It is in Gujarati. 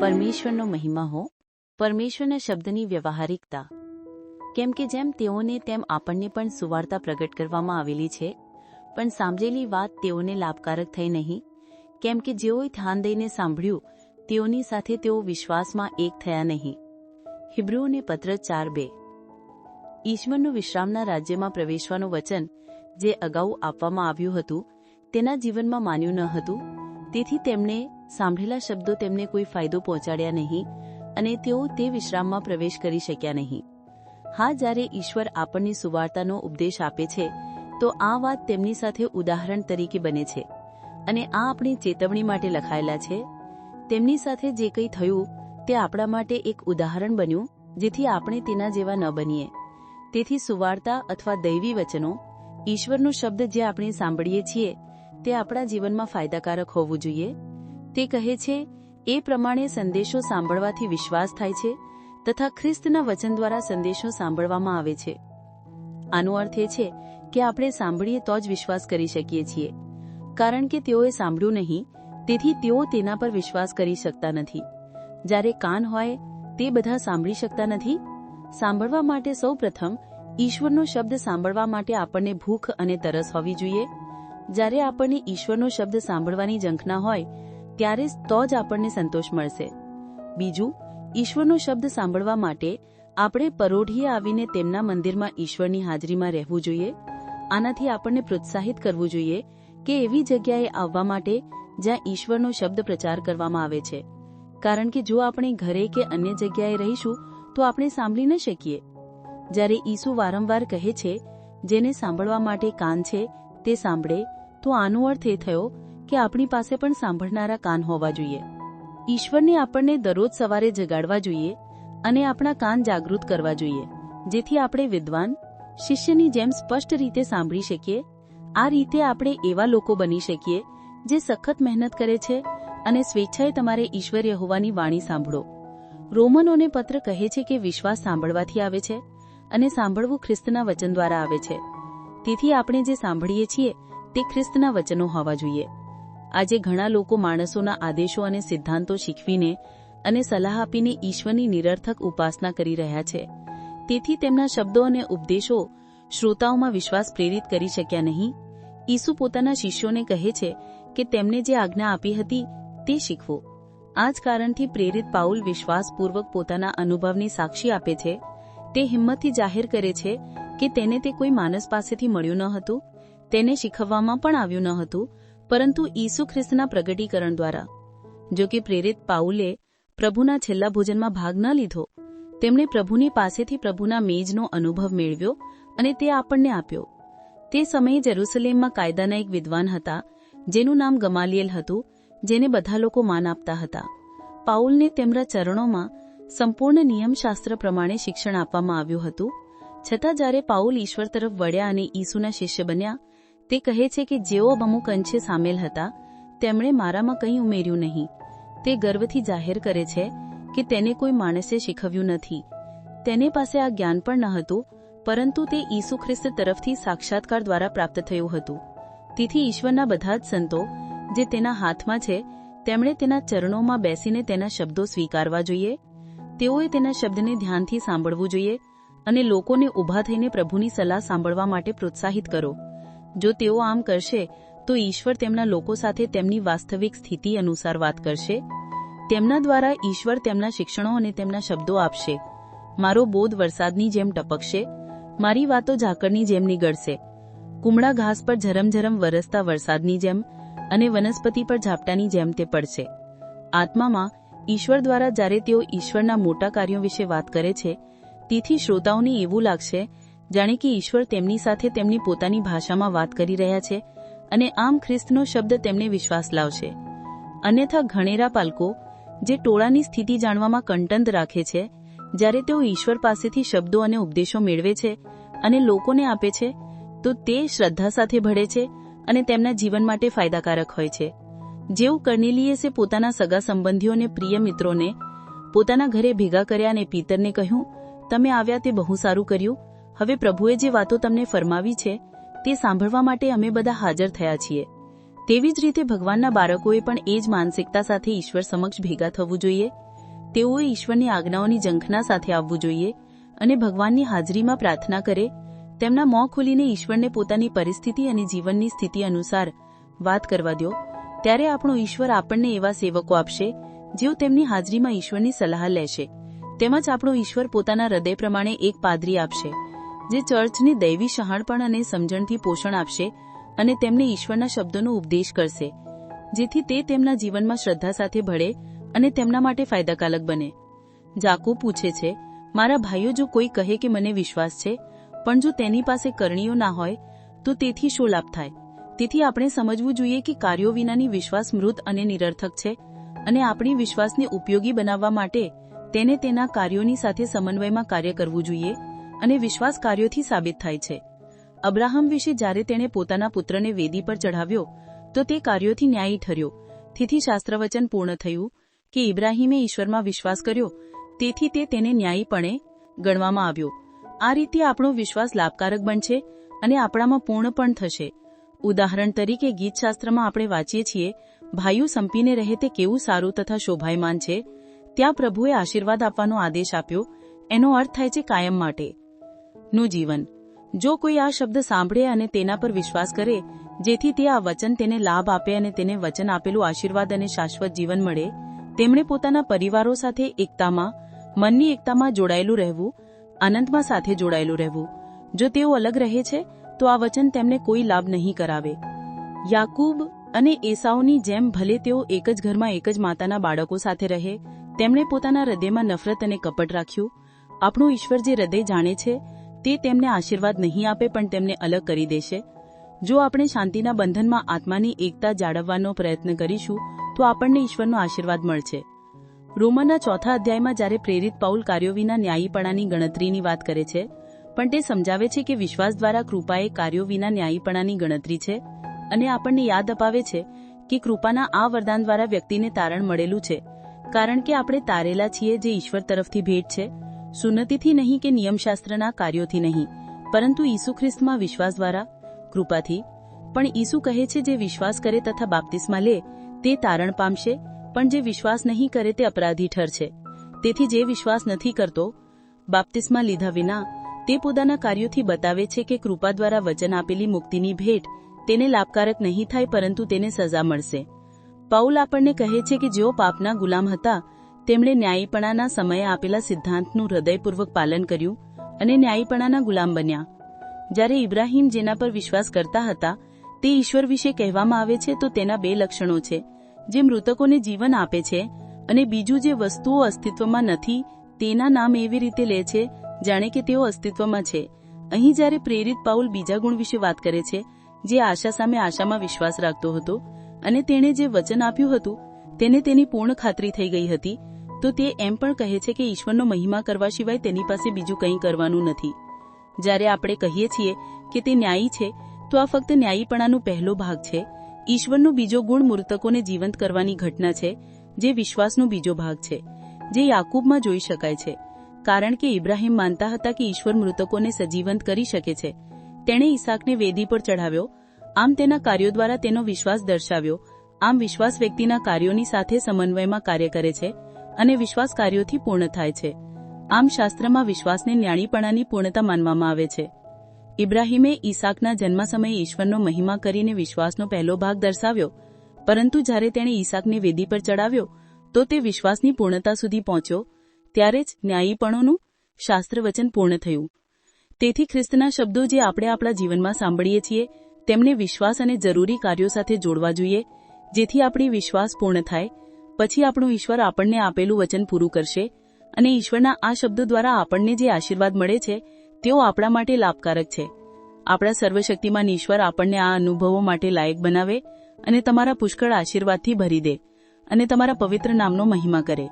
પરમેશ્વરનો મહિમા હો, પરમેશ્વરના શબ્દની વ્યવહારિકતા. કેમ કે જેમ તેઓને તેમ આપણને પણ સુવાર્તા પ્રગટ કરવામાં આવેલી છે, પણ સાંભળેલી વાત તેઓને લાભકારક થઈ નહીં. કેમ કે જેઓએ ધ્યાન દઈને સાંભળ્યું, તેઓની સાથે તેઓ વિશ્વાસમાં એક થયા નહીં. હિબ્રુઓને પત્ર ચાર બે. ઈશ્વરનું વિશ્રામના રાજ્યમાં પ્રવેશવાનું વચન જે અગાઉ આપવામાં આવ્યું હતું, તેના જીવનમાં માન્યું ન હતું. તેથી તેમણે સાંભળેલા શબ્દો તેમને કોઈ ફાયદો પહોંચાડ્યા નહીં અને તેઓ તે વિશ્રામમાં પ્રવેશ કરી શક્યા નહીં. હા, જ્યારે ઈશ્વર આપણને સુવાર્તાનો ઉપદેશ આપે છે, તો આ વાત તેમની સાથે ઉદાહરણ તરીકે બને છે. અને આ આપણી ચેતવણી માટે લખાયેલા છે. તેમની સાથે જે કંઈ થયું, તે આપણા માટે એક ઉદાહરણ બન્યું, જેથી આપણે તેના જેવા ન બનીએ. તેથી સુવાર્તા અથવા દૈવી વચનો, ઈશ્વરનો શબ્દ જે આપણે સાંભળીએ છીએ, તે આપણા જીવનમાં ફાયદાકારક હોવું જોઈએ. તે કહે છે, એ પ્રમાણે સંદેશો સાંભળવાથી વિશ્વાસ થાય છે તથા ખ્રિસ્તના વચન દ્વારા સંદેશો સાંભળવામાં આવે છે. આનો અર્થ એ છે કે આપણે સાંભળીએ તો જ વિશ્વાસ કરી શકીએ છીએ. કારણ કે તેઓએ સાંભળ્યું નહીં, તેથી તેઓ તેના પર વિશ્વાસ કરી શકતા નથી. જ્યારે કાન હોય, તે બધા સાંભળી શકતા નથી? સાંભળવા માટે સૌ પ્રથમ ઈશ્વરનો શબ્દ સાંભળવા માટે આપણને ભૂખ અને તરસ હોવી જોઈએ. જ્યારે આપણને ઈશ્વરનો શબ્દ સાંભળવાની ઝંખના હોય, ત્યારે તો જ આપણને સંતોષ મળશે. બીજું, ઈશ્વરનો શબ્દ સાંભળવા માટે આપણે પરોઢીએ આવીને તેમના મંદિરમાં ઈશ્વરની હાજરીમાં રહેવું જોઈએ. આનાથી આપણને પ્રોત્સાહિત કરવું જોઈએ કે એવી જગ્યાએ આવવા માટે જ્યાં ઈશ્વરનો શબ્દ પ્રચાર કરવામાં આવે છે. કારણ કે જો આપણે ઘરે કે અન્ય જગ્યાએ રહીશું તો આપણે સાંભળી ન શકીએ. જ્યારે ઈસુ વારંવાર કહે છે, જેને સાંભળવા માટે કાન છે, તે સાંભળે, તો આનો અર્થ એ થયો કે આપણી પાસે પણ સાંભળનારા કાન હોવા જોઈએ. ઈશ્વરને આપણને દરરોજ સવારે જગાડવા જોઈએ અને આપણા કાન જાગૃત કરવા જોઈએ, જેથી આપણે વિદ્વાન, શિષ્યની જેમ સ્પષ્ટ રીતે સાંભળી શકીએ, આ રીતે આપણે એવા લોકો બની શકીએ જે સખત મહેનત કરે છે અને સ્વેચ્છાએ તમારે ઈશ્વર્ય હોવાની વાણી સાંભળો. રોમનોને પત્ર કહે છે કે વિશ્વાસ સાંભળવાથી આવે છે અને સાંભળવું ખ્રિસ્તના વચન દ્વારા આવે છે. તેથી આપણે જે સાંભળીએ છીએ તે ખ્રિસ્તના વચનો હોવા જોઈએ. આજે ઘણા લોકો માણસોના આદેશો અને સિદ્ધાંતો શીખવીને અને સલાહ આપીને ઈશ્વરની નિરર્થક ઉપાસના કરી રહ્યા છે. તેથી તેમના શબ્દો અને ઉપદેશો શ્રોતાઓમાં વિશ્વાસ પ્રેરિત કરી શક્યા નહીં. ઈસુ પોતાના શિષ્યોને કહે છે કે તેમને જે આજ્ઞા આપી હતી તે શીખવો. આ જ કારણથી પ્રેરિત પાઉલ વિશ્વાસપૂર્વક પોતાના અનુભવની સાક્ષી આપે છે. તે હિંમતથી જાહેર કરે છે કે તેને તે કોઈ માણસ પાસેથી મળ્યું ન હતું. તેને શીખવવામાં પણ આવ્યું ન હતું, પરંતુ ઈસુ ખ્રિસ્તના પ્રગટીકરણ દ્વારા. જો કે પ્રેરિત પાઉલે પ્રભુના છેલ્લા ભોજનમાં ભાગ ન લીધો. તેમણે પ્રભુની પાસેથી પ્રભુના મેજનો અનુભવ મેળવ્યો અને તે આપણને આપ્યો. તે સમયે જેરુસલેમમાં કાયદાના એક વિદ્વાન હતા, જેનું નામ ગમાલિયલ હતું. જેને બધા લોકો માન આપતા હતા. પાઉલને તેમના ચરણોમાં સંપૂર્ણ નિયમશાસ્ત્ર પ્રમાણે શિક્ષણ આપવામાં આવ્યું હતું. છતાં જ્યારે પાઉલ ઈશ્વર તરફ વળ્યા અને ઈસુના શિષ્ય બન્યા, તે કહે છે કે જેઓ અમુક અંશે સામેલ હતા, તેમણે મારામાં કંઈ ઉમેર્યું નહીં. તે ગર્વથી જાહેર કરે છે કે તેને કોઈ માણસે શીખવ્યું નથી. તેને પાસે આ જ્ઞાન પણ ન હતું, પરંતુ તે ઈસુ ખ્રિસ્ત તરફથી સાક્ષાત્કાર દ્વારા પ્રાપ્ત થયું હતું. તેથી ઈશ્વરના બધા જ સંતો જે તેના હાથમાં છે, તેમણે તેના ચરણોમાં બેસીને તેના શબ્દો સ્વીકારવા જોઈએ. તેઓએ તેના શબ્દને ધ્યાનથી સાંભળવું જોઈએ અને લોકોને ઊભા થઈને પ્રભુની સલાહ સાંભળવા માટે પ્રોત્સાહિત કરો. જો તેઓ આમ કરશે, તો ઈશ્વર તેમના લોકો સાથે તેમની વાસ્તવિક સ્થિતિ અનુસાર વાત કરશે. તેમના દ્વારા ઈશ્વર તેમના શિક્ષણો અને તેમના શબ્દો આપશે. મારો બોધ વરસાદની જેમ ટપકશે, મારી વાતો ઝાકળની જેમ નીગળશે. કુમળા ઘાસ પર ઝરમઝરમ વરસતા વરસાદની જેમ અને વનસ્પતિ પર ઝાપટાની જેમ તે પડશે. આત્મામાં ઈશ્વર દ્વારા જ્યારે તેઓ ઈશ્વરના મોટા કાર્યો વિશે વાત કરે છે, તેથી શ્રોતાઓને એવું લાગશે, જાણે કે ઈશ્વર તેમની સાથે તેમની પોતાની ભાષામાં વાત કરી રહ્યા છે અને આમ ખ્રિસ્તનો શબ્દ તેમને વિશ્વાસ લાવશે. અન્યથા ઘણેરા પાલકો, જે ટોળાની સ્થિતિ જાણવામાં કંટંત રાખે છે, જ્યારે તેઓ ઈશ્વર પાસેથી શબ્દો અને ઉપદેશો મેળવે છે અને લોકોને આપે છે, તો તે શ્રદ્ધા સાથે ભળે છે અને તેમના જીવન માટે ફાયદાકારક હોય છે. જેવું કર્નેલિયસે પોતાના સગા સંબંધીઓ અને પ્રિય મિત્રોને પોતાના ઘરે ભેગા કર્યા અને પિતરને કહ્યું, તમે આવ્યા તે બહુ સારું કર્યું. હવે પ્રભુએ જે વાતો તમને ફરમાવી છે, તે સાંભળવા માટે અમે બધા હાજર થયા છીએ. તેવી જ રીતે ભગવાનના બાળકોએ પણ એ જ માનસિકતા સાથે ઈશ્વર સમક્ષ ભેગા થવું જોઈએ. તેઓએ ઈશ્વરની આજ્ઞાઓની ઝંખના સાથે આવવું જોઈએ અને ભગવાનની હાજરીમાં પ્રાર્થના કરે તેમના મોં ખોલીને ઈશ્વરને પોતાની પરિસ્થિતિ અને જીવનની સ્થિતિ અનુસાર વાત કરવા દો ત્યારે આપણો ઈશ્વર આપણને એવા સેવકો આપશે, જેઓ તેમની હાજરીમાં ઈશ્વરની સલાહ લેશે. તેમજ આપણો ઈશ્વર પોતાના હૃદય પ્રમાણે એક પાદરી આપશે, જે ચર્ચને દૈવી શહાણપણ અને સમજણથી પોષણ આપશે અને તેમને ઈશ્વરના શબ્દોનો ઉપદેશ કરશે, જેથી તે તેમના જીવનમાં શ્રદ્ધા સાથે ભળે અને તેમના માટે ફાયદાકારક બને. જાકુ પૂછે છે, મારા ભાઈઓ, જો કોઈ કહે કે મને વિશ્વાસ છે પણ જો તેની પાસે કરણીઓ ના હોય, તો તેથી શું લાભ થાય? તેથી આપણે સમજવું જોઈએ કે કાર્યો વિનાની વિશ્વાસ મૃત અને નિરર્થક છે અને આપણી વિશ્વાસને ઉપયોગી બનાવવા માટે તેને તેના કાર્યોની સાથે સમન્વયમાં કાર્ય કરવું જોઈએ અને વિશ્વાસ કાર્યોથી સાબિત થાય છે. અબ્રાહમ વિશે જ્યારે તેણે પોતાના પુત્રને વેદી પર ચઢાવ્યો, તો તે કાર્યોથી ન્યાયી ઠર્યો. તેથી શાસ્ત્રવચન પૂર્ણ થયું કે ઇબ્રાહીમે ઈશ્વરમાં વિશ્વાસ કર્યો, તેથી તે તેને ન્યાયીપણે ગણવામાં આવ્યો. આ રીતે આપણો વિશ્વાસ લાભકારક બનશે અને આપણામાં પૂર્ણ પણ થશે. ઉદાહરણ તરીકે ગીતશાસ્ત્રમાં આપણે વાંચીએ છીએ, ભાઈઓ સંપીને રહે તે કેવું સારું તથા શોભાયમાન છે ત્યાં પ્રભુએ આશીર્વાદ આપવાનો આદેશ આપ્યો. એનો અર્થ થાય છે કાયમ માટે. નું જીવન. જો કોઈ આ શબ્દ સાંભળે અને તેના પર વિશ્વાસ કરે, જેથી તે આ વચન તેને લાભ આપે અને તેને વચન આપેલું આશીર્વાદ અને શાશ્વત જીવન મળે, તેમણે પોતાના પરિવારો સાથે એકતામાં, મનની એકતામાં જોડાયેલું રહેવું આનંદમાં સાથે જોડાયેલું રહેવું. જો તેઓ અલગ રહે છે, તો આ વચન તેમને કોઈ લાભ નહીં કરાવે. યાકૂબ અને એસાઓની જેમ ભલે તેઓ એક જ ઘરમાં એક જ માતાના બાળકો સાથે રહે, તેમણે પોતાના હૃદયમાં નફરત અને કપટ રાખ્યું. આપણું ઈશ્વર જે હૃદય જાણે છે, તે તેમને આશીર્વાદ નહીં આપે પણ તેમને અલગ કરી દેશે. જો આપણે શાંતિના બંધનમાં આત્માની એકતા જાળવવાનો પ્રયત્ન કરીશું, તો આપણને ઈશ્વરનો આશીર્વાદ મળશે. રોમનના ચોથા અધ્યાયમાં જ્યારે પ્રેરિત પાઉલ કાર્યો વિના ન્યાયીપણાની ગણતરીની વાત કરે છે, પણ તે સમજાવે છે કે વિશ્વાસ દ્વારા કૃપાએ કાર્યો વિના ન્યાયીપણાની ગણતરી છે અને આપણને યાદ અપાવે છે કે કૃપાના આ વરદાન દ્વારા વ્યક્તિને તારણ મળેલું છે, કારણ કે આપણે તારેલા છીએ જે ઈશ્વર તરફથી ભેટ છે, સુન્નતિથી નહીં કે નિયમશાસ્ત્રના કાર્યોથી નહીં, પરંતુ ઈસુ ખ્રિસ્તમાં વિશ્વાસ દ્વારા, કૃપાથી. પણ ઈસુ કહે છે, જે વિશ્વાસ કરે તથા બાપ્તિસ્મા લે, તે તારણ પામશે પણ જે વિશ્વાસ નહીં કરે તે અપરાધી ઠરશે તેથી જે વિશ્વાસ નથી કરતો, બાપ્તિસ્મા લીધા વિના તે પોતાના કાર્યોથી બતાવે છે કે કૃપા દ્વારા વચન આપેલી મુક્તિની ભેટ તેને લાભકારક નહીં થાય પરંતુ તેને સજા મળશે. પાઉલ આપણને કહે છે કે જેઓ પાપના ગુલામ હતા, તેમણે ન્યાયીપણાના સમયે આપેલા સિદ્ધાંતનું હૃદયપૂર્વક પાલન કર્યું અને ન્યાયીપણાના ગુલામ બન્યા. જ્યારે ઇબ્રાહિમ જેના પર વિશ્વાસ કરતા હતા, તે ઈશ્વર વિશે કહેવામાં આવે છે તો તેના બે લક્ષણો છે. જે મૃતકોને જીવન આપે છે અને બીજું જે વસ્તુઓ અસ્તિત્વમાં નથી, તેના નામ એવી રીતે લે છે, જાણે કે તેઓ અસ્તિત્વમાં છે. અહીં જ્યારે પ્રેરિત પાઉલ બીજા ગુણ વિશે વાત કરે છે, જે આશા સામે આશામાં વિશ્વાસ રાખતો હતો અને તેણે જે વચન આપ્યું હતું, તેને તેની પૂર્ણ ખાતરી થઈ ગઈ હતી, તો તે એમ પણ કહે છે કે ઈશ્વરનો મહિમા કરવા સિવાય તેની પાસે બીજું કંઈ કરવાનું નથી. જ્યારે આપણે કહીએ છીએ કે તે ન્યાયી છે, તો આ ફક્ત ન્યાયીપણાનો પહેલો ભાગ છે ઈશ્વરનો બીજો ગુણ મૃતકોને જીવંત કરવાની ઘટના છે, જે વિશ્વાસનો બીજો ભાગ છે, જે યાકૂબમાં જોઈ શકાય છે. કારણ કે ઇબ્રાહિમ માનતા હતા કે ઈશ્વર મૃતકોને સજીવંત કરી શકે છે. તેણે ઈસાકને વેદી પર ચઢાવ્યો, આમ તેના કાર્યો દ્વારા તેનો વિશ્વાસ દર્શાવ્યો, આમ વિશ્વાસ વ્યક્તિના કાર્યોની સાથે સમન્વયમાં કાર્ય કરે છે અને વિશ્વાસ કાર્યોથી પૂર્ણ થાય છે. આમ શાસ્ત્રમાં વિશ્વાસને ન્યાણીપણાની પૂર્ણતા માનવામાં આવે છે. ઇબ્રાહિમે ઈસાકના જન્મ સમયે ઈશ્વરનો મહિમા કરીને વિશ્વાસનો પહેલો ભાગ દર્શાવ્યો. પરંતુ જ્યારે તેણે ઈસાકને વેદી પર ચડાવ્યો, તો તે વિશ્વાસની પૂર્ણતા સુધી પહોંચ્યો. ત્યારે જ ન્યાયીપણોનું શાસ્ત્ર વચન પૂર્ણ થયું. તેથી ખ્રિસ્તના શબ્દો જે આપણે આપણા જીવનમાં સાંભળીએ છીએ, તેમને વિશ્વાસ અને જરૂરી કાર્યો સાથે જોડવા જોઈએ, જેથી આપણી વિશ્વાસ પૂર્ણ થાય, પછી આપણું ઈશ્વર આપણને આપેલું વચન પૂરું કરશે, અને ઈશ્વરના આ શબ્દો દ્વારા આપણને જે આશીર્વાદ મળે છે તેઓ આપણા માટે લાભકારક છે. આપણા સર્વશક્તિમાન ઈશ્વર આપણને આ અનુભવો માટે લાયક બનાવે અને તમારા પુષ્કળ આશીર્વાદથી ભરી દે અને તમારા પવિત્ર નામનો મહિમા કરે.